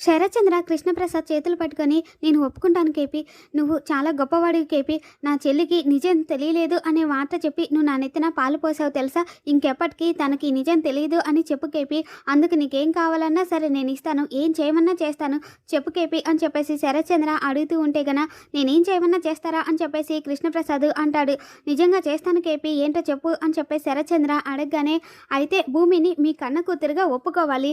శరత్చంద్ర కృష్ణప్రసాద్ చేతులు పట్టుకొని నేను ఒప్పుకుంటాను కేపి. నువ్వు చాలా గొప్పవాడివి కేపి. నా చెల్లికి నిజం తెలియలేదు అనే వార్త చెప్పి నువ్వు నా నెత్తిన పాలు పోసావు తెలుసా? ఇంకెప్పటికీ తనకి నిజం తెలియదు అని చెప్పు కేపి. అందుకు నీకేం కావాలన్నా సరే నేను ఇస్తాను. ఏం చేయమన్నా చేస్తాను. చెప్పు కేపి అని చెప్పేసి శరచంద్ర అడుగుతూ ఉంటే గన నేనేం చేయమన్నా చేస్తారా? అని చెప్పేసి కృష్ణప్రసాద్ అంటాడు. నిజంగా చేస్తాను కేపి. ఏంటో చెప్పు అని చెప్పేసి శరచంద్ర అడగగానే అయితే భూమిని మీ కన్న కూతురుగా ఒప్పుకోవాలి.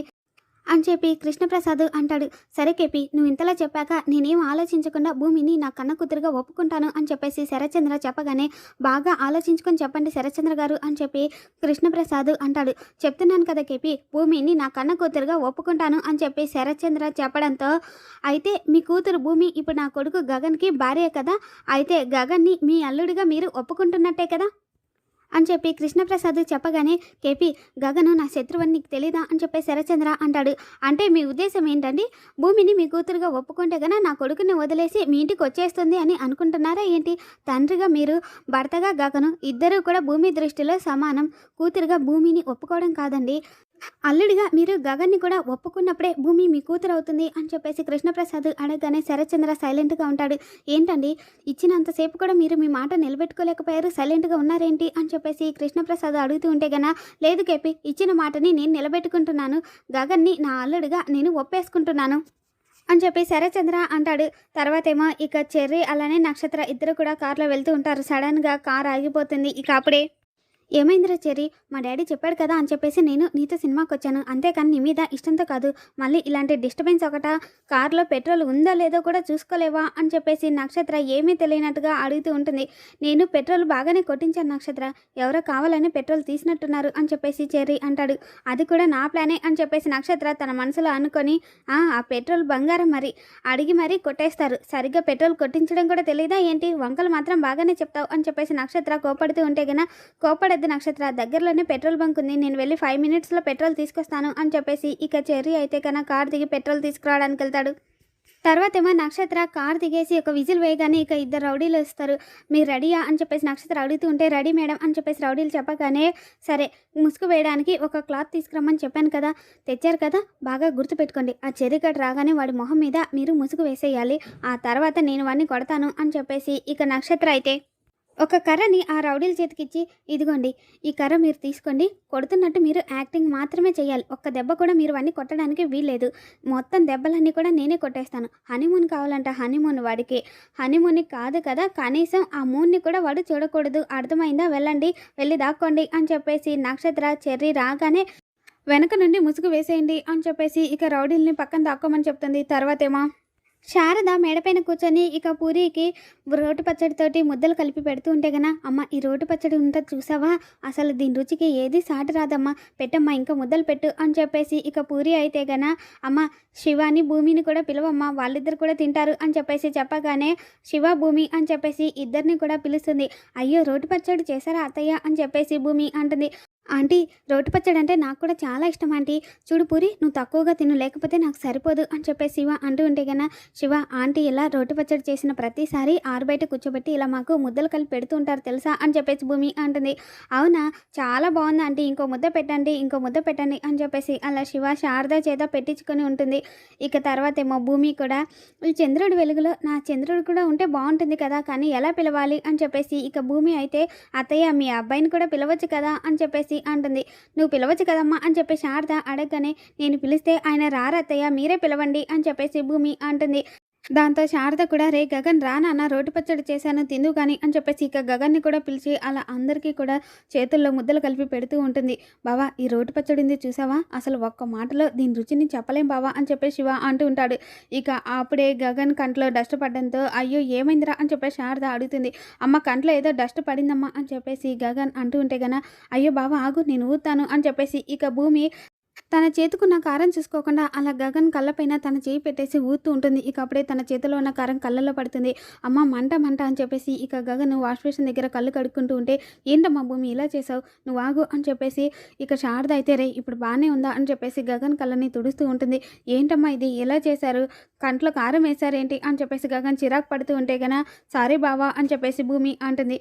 అని చెప్పి కృష్ణప్రసాద్ అంటాడు. సరే కేపి నువ్వు ఇంతలా చెప్పాక నేనేం ఆలోచించకుండా భూమిని నా కన్న కూతురుగా ఒప్పుకుంటాను అని చెప్పేసి శరత్చంద్ర చెప్పగానే బాగా ఆలోచించుకొని చెప్పండి శరత్చంద్ర గారు అని చెప్పి కృష్ణప్రసాద్ అంటాడు. చెప్తున్నాను కదా కేపి భూమిని నా కన్న కూతురుగా ఒప్పుకుంటాను అని చెప్పి శరత్చంద్ర చెప్పడంతో అయితే మీ కూతురు భూమి ఇప్పుడు నా కొడుకు గగన్కి భార్య కదా అయితే గగన్ని మీ అల్లుడిగా మీరు ఒప్పుకుంటున్నట్టే కదా? అని చెప్పి కృష్ణప్రసాద్ చెప్పగానే కేపీ గగను నా శత్రువని నీకు తెలీదా? అని చెప్పి శరచంద్ర అంటాడు. అంటే మీ ఉద్దేశం ఏంటండి? భూమిని మీ కూతురుగా ఒప్పుకుంటే గన నా కొడుకుని వదిలేసి మీ ఇంటికి వచ్చేస్తుంది అని అనుకుంటున్నారా ఏంటి? తండ్రిగా మీరు భర్తగా గగను ఇద్దరూ కూడా భూమి దృష్టిలో సమానం. కూతురుగా భూమిని ఒప్పుకోవడం కాదండి. అల్లుడిగా మీరు గగన్ని కూడా ఒప్పుకున్నప్పుడే భూమి మీ కూతురు అవుతుంది అని చెప్పేసి కృష్ణప్రసాద్ అడగగానే శరత్చంద్ర సైలెంట్గా ఉంటాడు. ఏంటండి? ఇచ్చినంతసేపు కూడా మీరు మీ మాట నిలబెట్టుకోలేకపోయారు సైలెంట్గా ఉన్నారేంటి? అని చెప్పేసి కృష్ణప్రసాద్ అడుగుతూ ఉంటే గనా లేదు కేపి ఇచ్చిన మాటని నేను నిలబెట్టుకుంటున్నాను. గగన్ని నా అల్లుడిగా నేను ఒప్పేసుకుంటున్నాను అని చెప్పి శరచంద్ర అంటాడు. తర్వాత ఏమో ఇక చెర్రీ అలానే నక్షత్ర ఇద్దరు కూడా కార్లో వెళ్తూ ఉంటారు. సడన్గా కార్ ఆగిపోతుంది. ఇక అప్పుడే ఏమైందిరా చెర్రీ? మా డాడీ చెప్పాడు కదా అని చెప్పేసి నేను నీతో సినిమాకి వచ్చాను అంతేకాని నీ మీద ఇష్టంతో కాదు. మళ్ళీ ఇలాంటి డిస్టర్బెన్స్ ఒకట కార్లో పెట్రోల్ ఉందో లేదో కూడా చూసుకోలేవా అని చెప్పేసి నక్షత్ర ఏమీ తెలియనట్టుగా అడుగుతూ ఉంటుంది. నేను పెట్రోల్ బాగానే కొట్టించాను నక్షత్ర. ఎవరో కావాలని పెట్రోల్ తీసినట్టున్నారు అని చెప్పేసి చెర్రీ అంటాడు. అది కూడా నా ప్లానే అని చెప్పేసి నక్షత్ర తన మనసులో అనుకొని "ఆ, పెట్రోల్ బంగారం మరి. అడిగి మరీ కొట్టేస్తారు. సరిగ్గా పెట్రోల్ కొట్టించడం కూడా తెలియదా ఏంటి? వంకలు మాత్రం బాగానే చెప్తావు అని చెప్పేసి నక్షత్ర కోపడుతూ ఉంటే గన కోపడద్దు నక్షత్ర దగ్గరలోనే పెట్రోల్ బంక్ ఉంది. నేను వెళ్ళి ఫైవ్ మినిట్స్లో పెట్రోల్ తీసుకొస్తాను అని చెప్పేసి ఇక చెర్రీ అయితే కన్నా కార్ దిగి పెట్రోల్ తీసుకురావడానికి వెళ్తాడు. తర్వాత ఏమో నక్షత్ర కార్ దిగేసి ఒక విజిల్ వేయగానే ఇక ఇద్దరు రౌడీలు వస్తారు. మీరు రెడీయా అని చెప్పేసి నక్షత్ర అడుగుతూ ఉంటే రెడీ మేడం అని చెప్పేసి రౌడీలు చెప్పగానే సరే ముసుగు వేయడానికి ఒక క్లాత్ తీసుకురమ్మని చెప్పాను కదా తెచ్చారు కదా బాగా గుర్తుపెట్టుకోండి. ఆ చెరికట్ రాగానే వాడి మొహం మీద మీరు ముసుగు వేసేయాలి. ఆ తర్వాత నేను వాడిని కొడతాను అని చెప్పేసి ఇక నక్షత్ర అయితే ఒక కర్రని ఆ రౌడీల చేతికిచ్చి ఇదిగోండి ఈ కర్ర మీరు తీసుకోండి. కొడుతున్నట్టు మీరు యాక్టింగ్ మాత్రమే చేయాలి. ఒక్క దెబ్బ కూడా మీరు అన్నీ కొట్టడానికి వీల్లేదు. మొత్తం దెబ్బలన్నీ కూడా నేనే కొట్టేస్తాను. హనీమూన్ కావాలంట హనీమూన్ వాడికి. హనీమూన్ కాదు కదా కనీసం ఆ మూన్ని కూడా వాడు చూడకూడదు. అర్థమైందా? వెళ్ళండి వెళ్ళి దాక్కోండి అని చెప్పేసి నక్షత్ర చెర్రీ రాగానే వెనక నుండి ముసుగు వేసేయండి అని చెప్పేసి ఇక రౌడీల్ని పక్కన దాక్కోమని చెప్తుంది. తర్వాతేమో శారద మేడపైన కూర్చొని ఇక పూరికి రోటి పచ్చడితోటి ముద్దలు కలిపి పెడుతూ ఉంటే గనా అమ్మ ఈ రోటి పచ్చడి ఉంటుంది చూసావా? అసలు దీని రుచికి ఏది సాటి రాదమ్మా? పెట్టమ్మా ఇంకా ముద్దలు పెట్టు అని చెప్పేసి ఇక పూరి అయితే గన అమ్మ శివాని భూమిని కూడా పిలవమ్మా వాళ్ళిద్దరు కూడా తింటారు అని చెప్పేసి చెప్పగానే శివ భూమి అని చెప్పేసి ఇద్దరిని కూడా పిలుస్తుంది. అయ్యో రోటి పచ్చడి చేశారా అత్తయ్య? అని చెప్పేసి భూమి అంటుంది. ఆంటీ రోటి పచ్చడి అంటే నాకు కూడా చాలా ఇష్టం ఆంటీ. చూడు పూరి నువ్వు తక్కువగా తిను లేకపోతే నాకు సరిపోదు అని చెప్పేసి శివ అంటూ ఉంటే కన్నా శివ ఆంటీ ఇలా రోటి పచ్చడి చేసిన ప్రతిసారి ఆరు బయట కూర్చోబెట్టి ఇలా మాకు ముద్దలు కలిపి పెడుతూ ఉంటారు తెలుసా అని చెప్పేసి భూమి అంటుంది. అవునా? చాలా బాగుంది ఆంటీ ఇంకో ముద్ద పెట్టండి ఇంకో ముద్ద పెట్టండి అని చెప్పేసి అలా శివ శారద చేత పెట్టించుకొని ఉంటుంది. ఇక తర్వాత ఏమో భూమి కూడా ఈ చంద్రుడి వెలుగులో నా చంద్రుడు కూడా ఉంటే బాగుంటుంది కదా కానీ ఎలా పిలవాలి? అని చెప్పేసి ఇక భూమి అయితే అత్తయ్య మీ అబ్బాయిని కూడా పిలవచ్చు కదా అని చెప్పేసి అంటుంది. నువ్వు పిలవచ్చు కదమ్మా అని చెప్పి శారద అడగగానే నేను పిలిస్తే ఆయన రారత్తయ్య మీరే పిలవండి అని చెప్పేసి భూమి అంటుంది. దాంతో శారద కూడా రే గగన్ రా నాన్న రోటి పచ్చడి చేశాను తిందు కానీ అని చెప్పేసి ఇక గగన్ని కూడా పిలిచి అలా అందరికీ కూడా చేతుల్లో ముద్దలు కలిపి పెడుతూ ఉంటుంది. బావా ఈ రోటి పచ్చడింది చూసావా? అసలు ఒక్క మాటలో దీని రుచిని చెప్పలేం బావా అని చెప్పేసి శివ అంటూ ఉంటాడు. ఇక అప్పుడే గగన్ కంట్లో డస్ట్ పడడంతో అయ్యో ఏమైందిరా? అని చెప్పేసి శారద అడుగుతుంది. అమ్మ కంట్లో ఏదో డస్ట్ పడిందమ్మా అని చెప్పేసి గగన్ అంటూ ఉంటే గన అయ్యో బావా ఆగు నేను ఊతాను అని చెప్పేసి ఇక భూమి తన చేతుకున్న కారం చూసుకోకుండా అలా గగన్ కళ్ళపైన తన చేయి పెట్టేసి ఊతూ ఉంటుంది. ఇక అప్పుడే తన చేతిలో ఉన్న కారం కళ్ళలో పడుతుంది. అమ్మ మంట మంట అని చెప్పేసి ఇక గగన్ వాష్ బేసిన్ దగ్గర కళ్ళు కడుక్కుంటూ ఉంటే ఏంటమ్మా భూమి ఇలా చేసావు? నువ్వు ఆగు అని చెప్పేసి ఇక శారద అయితే రే ఇప్పుడు బాగానే ఉందా? అని చెప్పేసి గగన్ కళ్ళని తుడుస్తూ ఉంటుంది. ఏంటమ్మా ఇది? ఎలా చేశారు? కంట్లో కారం వేశారేంటి? అని చెప్పేసి గగన్ చిరాకు పడుతూ ఉంటే గన సారీ బావా అని చెప్పేసి భూమి అంటుంది.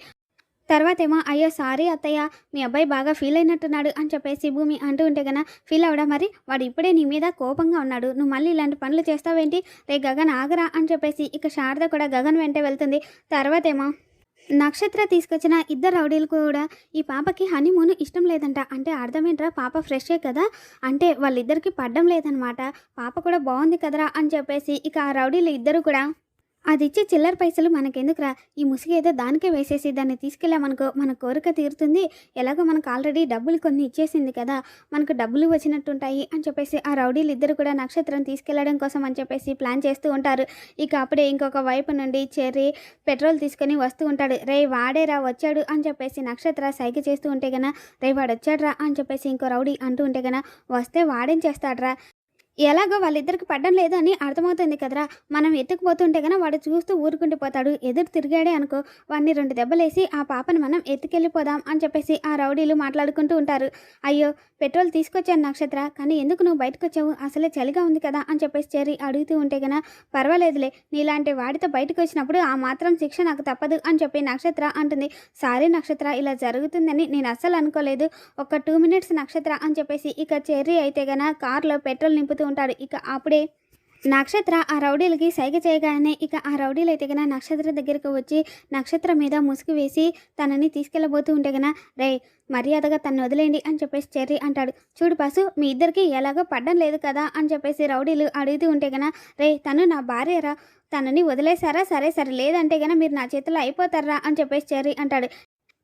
తర్వాత ఏమో అయ్యో సారీ అత్తయ్య మీ అబ్బాయి బాగా ఫీల్ అయినట్టున్నాడు అని చెప్పేసి భూమి అంటూ ఉంటే గన ఫీల్ అవడా. మరి వాడు ఇప్పుడే నీ మీద కోపంగా ఉన్నాడు. నువ్వు మళ్ళీ ఇలాంటి పనులు చేస్తావేంటి? రే గగన్ ఆగరా అని చెప్పేసి ఇక శారద కూడా గగన్ వెంటే వెళ్తుంది. తర్వాతేమో నక్షత్ర తీసుకొచ్చిన ఇద్దరు రౌడీలు కూడా ఈ పాపకి హనీమూన్ ఇష్టం లేదంట. అంటే అర్థమేంట్రా? పాప ఫ్రెషే కదా? అంటే వాళ్ళిద్దరికి పడ్డం లేదనమాట. పాప కూడా బాగుంది కదరా అని చెప్పేసి ఇక ఆ రౌడీలు ఇద్దరు కూడా అది ఇచ్చే చిల్లర పైసలు మనకెందుకురా? ఈ ముసుగు ఏదో దానికే వేసేసి దాన్ని తీసుకెళ్ళామనుకో మన కోరిక తీరుతుంది. ఎలాగో మనకు ఆల్రెడీ డబ్బులు కొన్ని ఇచ్చేసింది కదా మనకు డబ్బులు వచ్చినట్టుంటాయి అని చెప్పేసి ఆ రౌడీలు ఇద్దరు కూడా నక్షత్రం తీసుకెళ్ళడం కోసం అని చెప్పేసి ప్లాన్ చేస్తూ ఉంటారు. ఇక అప్పుడే ఇంకొక వైపు నుండి చెర్రీ పెట్రోల్ తీసుకొని వస్తూ ఉంటాడు. రే వాడేరా వచ్చాడు అని చెప్పేసి నక్షత్ర సైగ చేస్తూ ఉంటే గన రే వాడు వచ్చాడ్రా అని చెప్పేసి ఇంకో రౌడీ అంటూ ఉంటే గన వస్తే వాడేం చేస్తాడ్రా? ఎలాగో వాళ్ళిద్దరికి పడ్డం లేదు అని అర్థమవుతుంది కదరా. మనం ఎత్తుకుపోతుంటే గన వాడు చూస్తూ ఊరుకుండిపోతాడు ఎదురు తిరిగాడే అనుకో వాడిని రెండు దెబ్బలేసి ఆ పాపను మనం ఎత్తుకెళ్ళిపోదాం అని చెప్పేసి ఆ రౌడీలు మాట్లాడుకుంటూ ఉంటారు. అయ్యో పెట్రోల్ తీసుకొచ్చాను నక్షత్ర కానీ ఎందుకు నువ్వు బయటకు వచ్చావు అసలే చలిగా ఉంది కదా అని చెప్పేసి చేరి అడుగుతూ ఉంటే గన పర్వాలేదులే నీలాంటి వాడితో బయటకు వచ్చినప్పుడు ఆ మాత్రం శిక్ష నాకు తప్పదు అని చెప్పి నక్షత్ర అంటుంది. సారీ నక్షత్ర ఇలా జరుగుతుందని నేను అస్సలు అనుకోలేదు. ఒక టూ మినిట్స్ నక్షత్ర అని చెప్పేసి ఇక చెర్రీ అయితే గన కార్లో పెట్రోల్ నింపుతూ ఉంటాడు. ఇక అప్పుడే నక్షత్ర ఆ రౌడీలకి సైగ చేయగానే ఇక ఆ రౌడీలు అయితే కన్నా నక్షత్ర దగ్గరకు వచ్చి నక్షత్రం మీద ముసుగు వేసి తనని తీసుకెళ్ళబోతూ ఉంటే కన్నా రే మర్యాదగా తను వదిలేయండి అని చెప్పేసి చెర్రీ అంటాడు. చూడు పసు మీ ఇద్దరికి ఎలాగో పడ్డం లేదు కదా అని చెప్పేసి రౌడీలు అడుగుతూ ఉంటే కన్నా రే తను నా భార్యరా తనని వదిలేశారా? సరే సరే లేదంటే కన్నా మీరు నా చేతిలో అయిపోతారా? అని చెప్పేసి చెర్రీ అంటాడు.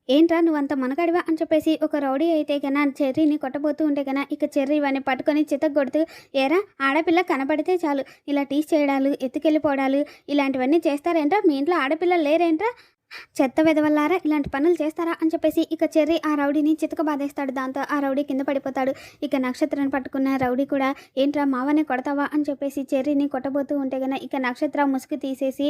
ఏంట్రా నువ్వు అంత మనకడివా అని చెప్పేసి ఒక రౌడీ అయితే గన చెర్రీని కొట్టబోతూ ఉంటే గన ఇక చెర్రీ వాడిని పట్టుకొని చితగొడుతూ ఏరా ఆడపిల్ల కనపడితే చాలు. ఇలా టీస్ చేయడాలు ఎత్తుకెళ్ళిపోవడాలు ఇలాంటివన్నీ చేస్తారేంట్రా? మీ ఇంట్లో ఆడపిల్లలు లేరేంట్రా? చెత్త వెదవల్లారా? ఇలాంటి పనులు చేస్తారా? అని చెప్పేసి ఇక చెర్రీ ఆ రౌడీని చితక బాధేస్తాడు. దాంతో ఆ రౌడీ కింద పడిపోతాడు. ఇక నక్షత్రాన్ని పట్టుకున్న రౌడీ కూడా ఏంట్రా మావనే కొడతావా? అని చెప్పేసి చెర్రీని కొట్టబోతూ ఉంటే గన ఇక నక్షత్ర ముసుగు తీసేసి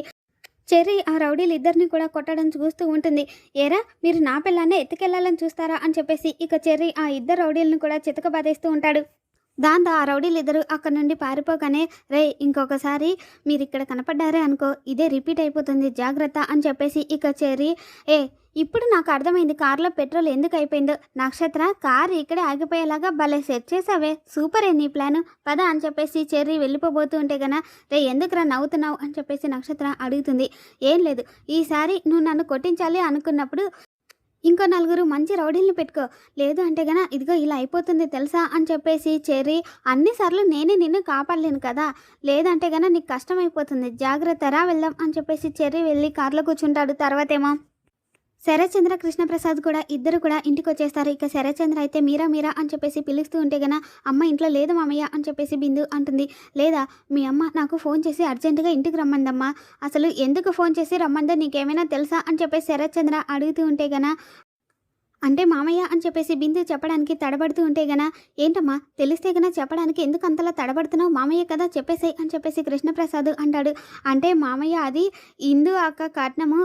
చెర్రీ ఆ రౌడీలు ఇద్దరిని కూడా కొట్టడం చూస్తూ ఉంటుంది. ఏరా మీరు నా పిల్లాన్నే ఎత్తుకెళ్ళాలని చూస్తారా అని చెప్పేసి ఇక చెర్రీ ఆ ఇద్దరు రౌడీలను కూడా చితకబాదేస్తూ ఉంటాడు. దాంతో ఆ రౌడీలు ఇద్దరు అక్కడ నుండి పారిపోగానే రే ఇంకొకసారి మీరు ఇక్కడ కనపడ్డారే అనుకో ఇదే రిపీట్ అయిపోతుంది జాగ్రత్త అని చెప్పేసి ఇక చెర్రీ ఏ ఇప్పుడు నాకు అర్థమైంది కారులో పెట్రోల్ ఎందుకు అయిపోయిందో నక్షత్ర కారు ఇక్కడే ఆగిపోయేలాగా భలే సెట్ చేసావే సూపర్ ఏ నీ ప్లాను పద అని చెప్పేసి చెర్రీ వెళ్ళిపోబోతూ ఉంటే గన రే ఎందుకురా నవ్వుతున్నావు? అని చెప్పేసి నక్షత్ర అడుగుతుంది ఏం లేదు ఈసారి నువ్వు నన్ను కొట్టించాలి అనుకున్నప్పుడు ఇంకో నలుగురు మంచి రౌడీల్ని పెట్టుకో. లేదు అంటే గన ఇదిగో ఇలా అయిపోతుంది తెలుసా అని చెప్పేసి చెర్రీ అన్నిసార్లు నేనే నిన్ను కాపాడలేను కదా. లేదంటే గన నీకు కష్టం అయిపోతుంది జాగ్రత్త రా వెళ్దాం అని చెప్పేసి చెర్రీ వెళ్ళి కార్లో కూర్చుంటాడు. తర్వాతేమో శరచంద్ర కృష్ణప్రసాద్ కూడా ఇద్దరు కూడా ఇంటికి వచ్చేస్తారు ఇక శరత్చంద్ర అయితే మీరా మీరా అని చెప్పేసి పిలుస్తూ ఉంటే గన అమ్మ ఇంట్లో లేదు మామయ్య అని చెప్పేసి బిందు అంటుంది. లేదా మీ అమ్మ నాకు ఫోన్ చేసి అర్జెంటుగా ఇంటికి రమ్మందమ్మా. అసలు ఎందుకు ఫోన్ చేసి రమ్మందో నీకేమైనా తెలుసా అని చెప్పేసి శరత్చంద్ర అడుగుతూ ఉంటే గన అంటే మామయ్య అని చెప్పేసి బిందు చెప్పడానికి తడబడుతూ ఉంటే గన ఏంటమ్మా తెలిస్తే గన చెప్పడానికి ఎందుకు అంతలా తడబడుతున్నావు? మామయ్య కదా చెప్పేసాయి అని చెప్పేసి కృష్ణప్రసాద్ అంటాడు. అంటే మామయ్య అది ఇందు అక్క కట్నము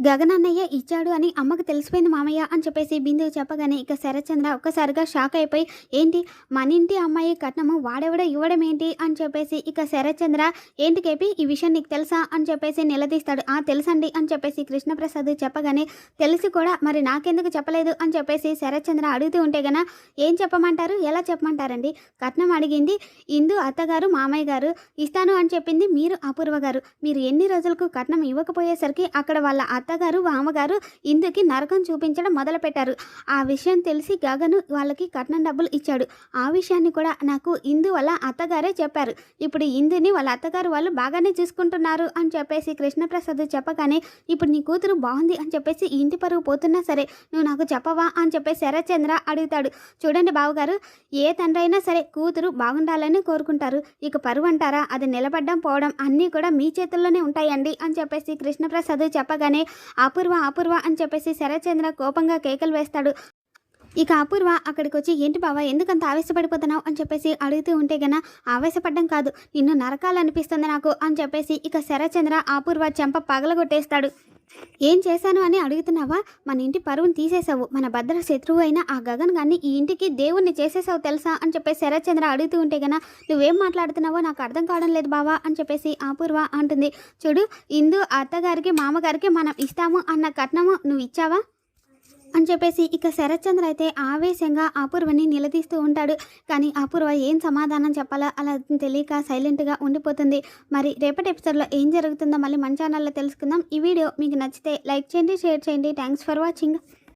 గగనన్నయ్య ఇచ్చాడు అని అమ్మకు తెలిసిపోయింది మామయ్య అని చెప్పేసి బిందు చెప్పగానే ఇక శరత్చంద్ర ఒక్కసారిగా షాక్ అయిపోయి ఏంటి? మన ఇంటి అమ్మాయి కట్నము వాడెవడ ఇవ్వడం ఏంటి? అని చెప్పేసి ఇక శరత్చంద్ర ఏంటి కేపి? ఈ విషయం నీకు తెలుసా? అని చెప్పేసి నిలదీస్తాడు. ఆ తెలుసండి అని చెప్పేసి కృష్ణప్రసాద్ చెప్పగానే తెలిసి కూడా మరి నాకెందుకు చెప్పలేదు? అని చెప్పేసి శరత్చంద్ర అడుగుతూ ఉంటే గన ఏం చెప్పమంటారు? ఎలా చెప్పమంటారండి? కట్నం అడిగింది ఇందు అత్తగారు మామయ్య గారు. ఇస్తాను అని చెప్పింది మీరు అపూర్వ గారు. మీరు ఎన్ని రోజులకు కట్నం ఇవ్వకపోయేసరికి అక్కడ వాళ్ళ అత్త అత్తగారు మామగారు ఇందుకి నరకం చూపించడం మొదలుపెట్టారు. ఆ విషయం తెలిసి గగను వాళ్ళకి కట్నం డబ్బులు ఇచ్చాడు. ఆ విషయాన్ని కూడా నాకు ఇందు వాళ్ళ అత్తగారే చెప్పారు. ఇప్పుడు ఇందుని వాళ్ళ అత్తగారు వాళ్ళు బాగానే చూసుకుంటున్నారు అని చెప్పేసి కృష్ణప్రసాద్ చెప్పగానే ఇప్పుడు నీ కూతురు బాగుంది అని చెప్పేసి ఇంటి పరువు పోతున్నా సరే నువ్వు నాకు చెప్పవా అని చెప్పేసి శరత్చంద్ర అడుగుతాడు. చూడండి బావగారు ఏ తండ్రి అయినా సరే కూతురు బాగుండాలని కోరుకుంటారు. ఇక పరువు అంటారా? అది నిలబడ్డం పోవడం అన్నీ కూడా మీ చేతుల్లోనే ఉంటాయండి అని చెప్పేసి కృష్ణప్రసాద్ చెప్పగానే అపూర్వ అపూర్వ అని చెప్పేసి శరత్చంద్ర కోపంగా కేకలు వేస్తాడు. ఇక అపూర్వ అక్కడికి వచ్చి ఏంటి బావా ఎందుకంత ఆవేశపడిపోతున్నావు? అని చెప్పేసి అడుగుతూ ఉంటే గన ఆవేశపడ్డం కాదు నిన్ను నరకాలనిపిస్తుంది నాకు అని చెప్పేసి ఇక శరచంద్ర అపూర్వ చెంప పగలగొట్టేస్తాడు. ఏం చేశాను? అని అడుగుతున్నావా? మన ఇంటి పరువుని తీసేసావు మన భద్ర శత్రువు అయిన ఆ గగన్ గాన్ని ఈ ఇంటికి దేవుణ్ణి చేసేసావు తెలుసా? అని చెప్పేసి శరత్చంద్ర అడుగుతూ ఉంటే గన నువ్వేం మాట్లాడుతున్నావో నాకు అర్థం కావడం లేదు బావా అని చెప్పేసి అపూర్వ అంటుంది. చూడు ఇందు అత్తగారికి మామగారికి మనం ఇస్తాము అన్న కట్నము నువ్వు ఇచ్చావా? అని చెప్పేసి ఇక శరత్చంద్ర అయితే ఆవేశంగా అపూర్వని నిలదీస్తూ ఉంటాడు. కానీ అపూర్వ ఏం సమాధానం చెప్పాలో? అలా తెలియక సైలెంట్గా ఉండిపోతుంది. మరి రేపటి ఎపిసోడ్లో ఏం జరుగుతుందో మళ్ళీ మన ఛానల్లో తెలుసుకుందాం. ఈ వీడియో మీకు నచ్చితే లైక్ చేయండి షేర్ చేయండి. Thanks for watching.